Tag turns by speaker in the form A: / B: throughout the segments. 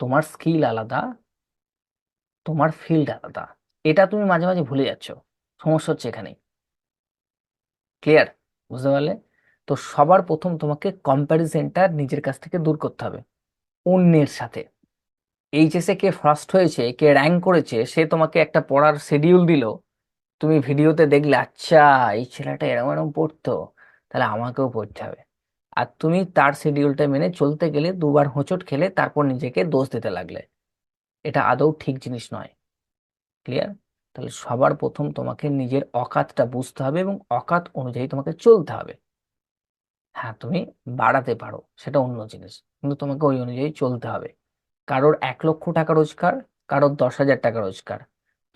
A: তোমার স্কিল আলাদা, তোমার ফিল্ড আলাদা। এটা তুমি মাঝে মাঝে ভুলে যাচ্ছ। সমস্যা হচ্ছে এখানেই। ক্লিয়ার বুঝতে পারলে? তো সবার প্রথম তোমাকে কম্প্যারিজনটা নিজের কাছ থেকে দূর করতে হবে। অন্যের সাথে। এইচএসে কে ফার্স্ট হয়েছে, কে র্যাঙ্ক করেছে, সে তোমাকে একটা পড়ার শিডিউল দিল। তুমি ভিডিওতে দেখলে আচ্ছা এই ছেলেটা এরকম এরকম পড়তো। তাহলে আমাকেও পড়তে হবে। আর তুমি তার শিডিউলটা মেনে চলতে গেলে দুবার হোঁচট খেলে তারপর নিজেকে দোষ দিতে লাগলে। এটা আদৌ ঠিক জিনিস নয়। ক্লিয়ার তাহলে সবার প্রথম তোমাকে নিজের অকাতটা বুঝতে হবে এবং অকাত অনুযায়ী তোমাকে চলতে হবে। হ্যাঁ তুমি বাড়াতে পারো, সেটা অন্য জিনিস। কিন্তু তোমাকে ওই অনুযায়ী চলতে হবে। কারোর এক লক্ষ টাকা রোজগার, কারোর দশ হাজার টাকা রোজগার।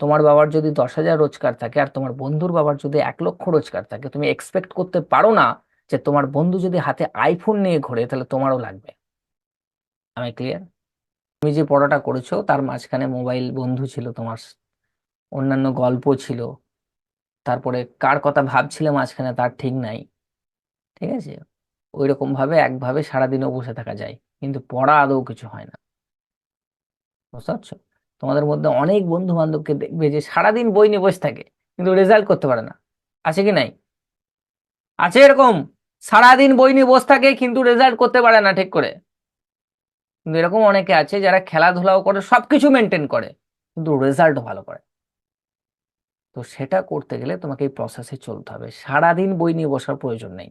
A: তোমার বাবার যদি দশ হাজার রোজগার থাকে আর তোমার বন্ধুর বাবার যদি এক লক্ষ রোজগার থাকে, তুমি এক্সপেক্ট করতে পারো না যে তোমার বন্ধু যদি হাতে আইফোন নিয়ে ঘোরে, তাহলে তোমারও লাগবে। আমি ক্লিয়ার তুমি যে পড়াটা করেছ, তার মাঝখানে মোবাইল বন্ধু ছিল তোমার, অন্যান্য গল্প ছিল। তারপরে কার কথা ভাবছিলে মাঝখানে, তার ঠিক নাই। ঠিক আছে? ওই রকম ভাবে একভাবে সারাদিনও বসে থাকা যায়। কিন্তু পড়া আদৌ কিছু হয় না। বুঝতে পারছ? তোমাদের মধ্যে অনেক বন্ধু বান্ধবকে দেখবে যে সারাদিন বই নিয়ে বসে থাকে, কিন্তু রেজাল্ট করতে পারে না। আছে কি নাই? আছে এরকম? সারাদিন বই নিয়ে বসে থাকে কিন্তু রেজাল্ট করতে পারে না ঠিক করে। কিন্তু এরকম অনেকে আছে যারা খেলাধুলাও করে সবকিছু মেনটেন করে কিন্তু রেজাল্ট ভালো করে। তো সেটা করতে গেলে তোমাকে এই প্রসেসে চলতে হবে। সারাদিন বই নিয়ে বসার প্রয়োজন নেই।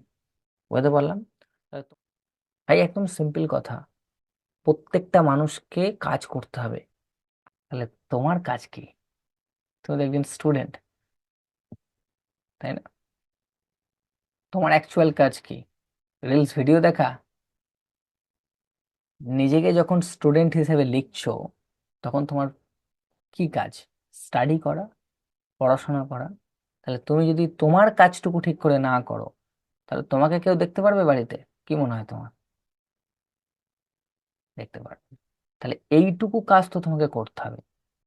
A: বুঝতে পারলাম? ভাই একদম সিম্পল কথা। প্রত্যেকটা মানুষকে কাজ করতে হবে। তাহলে তোমার কাজ কি? তুমি একজন স্টুডেন্ট তাই না? তোমার অ্যাকচুয়াল কাজ কি? রিলস ভিডিও দেখা? নিজেকে যখন স্টুডেন্ট হিসেবে লিখছো, তখন তোমার কি কাজ? স্টাডি করা? পড়াশোনা করা? তাহলে তুমি যদি তোমার কাজটুকু ঠিক করে না করো, তাহলে তোমাকে কেউ দেখতে পারবে বাড়িতে? কি মনে হয় তোমার? দেখতে পারবে। তাহলে এইটুকু কাজ তো তোমাকে করতে হবে।